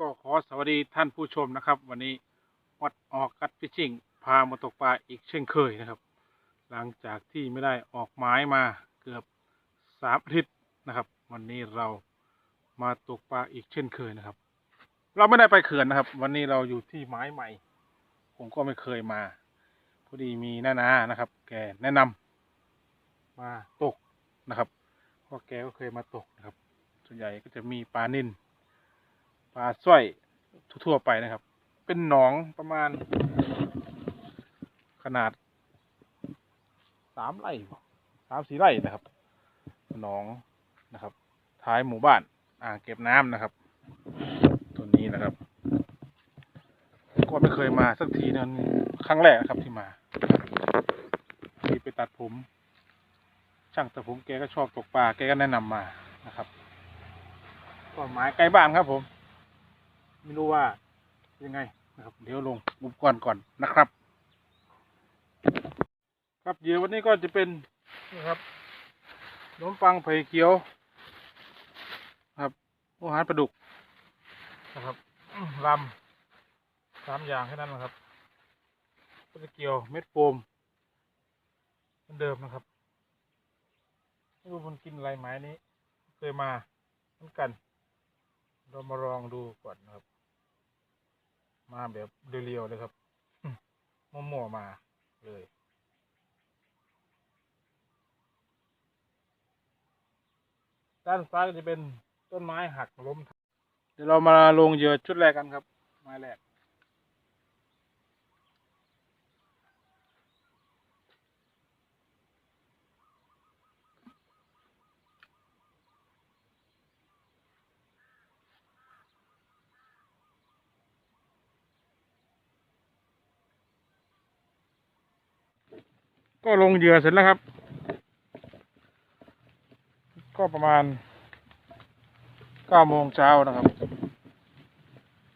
ก็ขอสวัสดีท่านผู้ชมนะครับ วันนี้วัดออกกัดฟิชชิ่งพามาตกปลาอีกเช่นเคยนะครับ หลังจากที่ไม่ได้ออกหมายมาเกือบสามอาทิตย์นะครับ วันนี้เรามาตกปลาอีกเช่นเคยนะครับ เราไม่ได้ไปเขื่อนนะครับ วันนี้เราอยู่ที่ไม้ใหม่ ผมก็ไม่เคยมาพอดีมีน้านานะครับ แกแนะนำมาตกนะครับเพราะแกก็เคยมาตกนะครับ ส่วนใหญ่ก็จะมีปลานิ่นาสร้อยทั่วๆไปนะครับ เป็นหนองประมาณ ขนาดสามไร่สามสี่ไร่นะครับ หนองนะครับ ท้ายหมู่บ้านอ่างเก็บน้ำนะครับ ตัวนี้นะครับ ก็ไม่เคยมาสักทีนั้นครั้งแรกนะครับที่มาที่ไปตัดผม ช่างตัดผมแกก็ชอบตกปลาแกก็แนะนำมานะครับก็หมายใกล้บ้านครับผม ไม่รู้ว่ายังไงนะครับ เดี๋ยวลงอุปกรณ์ก่อนนะครับ ครับเดี๋ยววันนี้ก็จะเป็นนะครับขนมปังไผ่เขียวครับอาหารปลาดุกนะครับลำสามอย่างแค่นั้นนะครับก็จะเกี่ยวเม็ดโฟมเหมือนเดิมนะครับไม่รู้มันกินอะไรไม้นี้ เคยมาเหมือนกัน เรามาลองดูก่อนนะครับ มาแบบเรียวๆเลยครับมั่วๆมาเลยด้านซ้ายจะเป็นต้นไม้หักล้ม เดี๋ยวเรามาลงเหยื่อชุดแรกกันครับ ไม้แรก ก็ลงเหยื่อเสร็จแล้วครับ ก็ประมาณเก้าโมงเช้านะครับ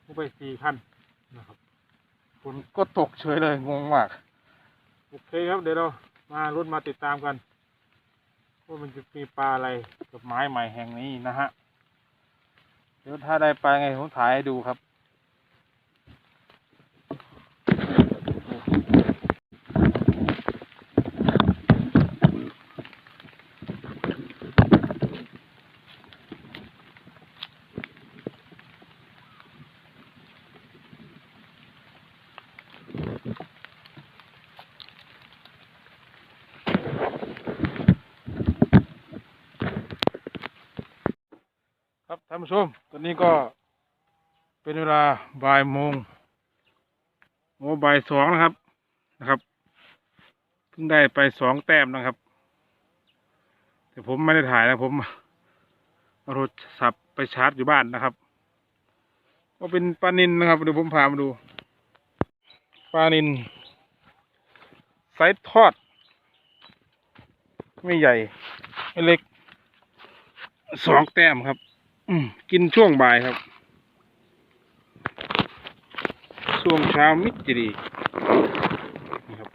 ลงไปสี่พันนะครับฝนก็ตกเฉยเลยงงมาก โอเคครับเดี๋ยวเรามารุ่นมาติดตามกันว่ามันจะมีปลาอะไรกับไม้ใหม่แห่งนี้นะฮะ เดี๋ยวถ้าได้ปลาไงผมถ่ายให้ดูครับ ครับท่านผู้ชม ตอนนี้ก็เป็นเวลาบ่ายโมงโอ้บ่ายสองนะครับนะครับ เพิ่งได้ไปสองแต้มนะครับ แต่ผมไม่ได้ถ่ายนะผมเอาโทรศัพท์ไปชาร์จอยู่บ้านนะครับ ก็เป็นปลานินนะครับเดี๋ยวผมพามาดูปลานินไซส์ทอด ไม่ใหญ่ไม่เล็กสองแต้มครับ อืมกินช่วงบ่ายครับ ช่วงเช้ามิจะดีนะครับ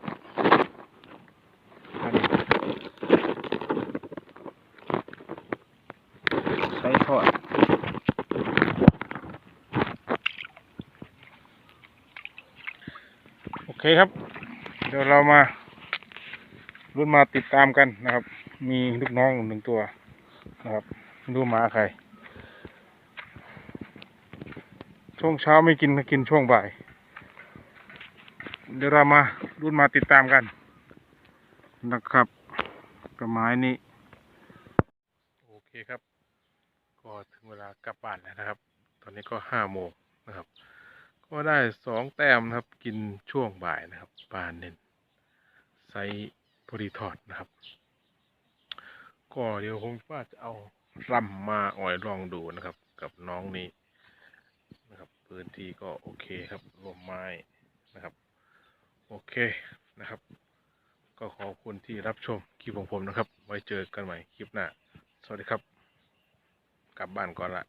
อันนี้ใส่ทอดโอเคครับ เดี๋ยวเรามารุ่นมาติดตามกันนะครับ มีลูกน้องหนึ่งตัวนะครับไม่รู้หมาใคร ช่วงเช้าไม่กินกินช่วงบ่าย เดี๋ยวเรามารุ่นมาติดตามกัน นะครับกับไม้นี้ โอเคครับ ก็ถึงเวลากลับบ้านแล้วนะครับ ตอนนี้ก็ห้าโมงนะครับ ก็ได้สองแต้มนะครับ กินช่วงบ่ายนะครับปลาเน้นไซส์พอดีทอดนะครับ ก็เดี๋ยวผมว่าจะเอารำมาอ่อยลองดูนะครับ กับน้องนี้ พื้นที่ก็โอเคครับรวมไม้นะครับ โอเคนะครับ ก็ขอบคุณที่รับชมคลิปของผมนะครับ ไว้เจอกันใหม่คลิปหน้า สวัสดีครับ กลับบ้านก่อนละ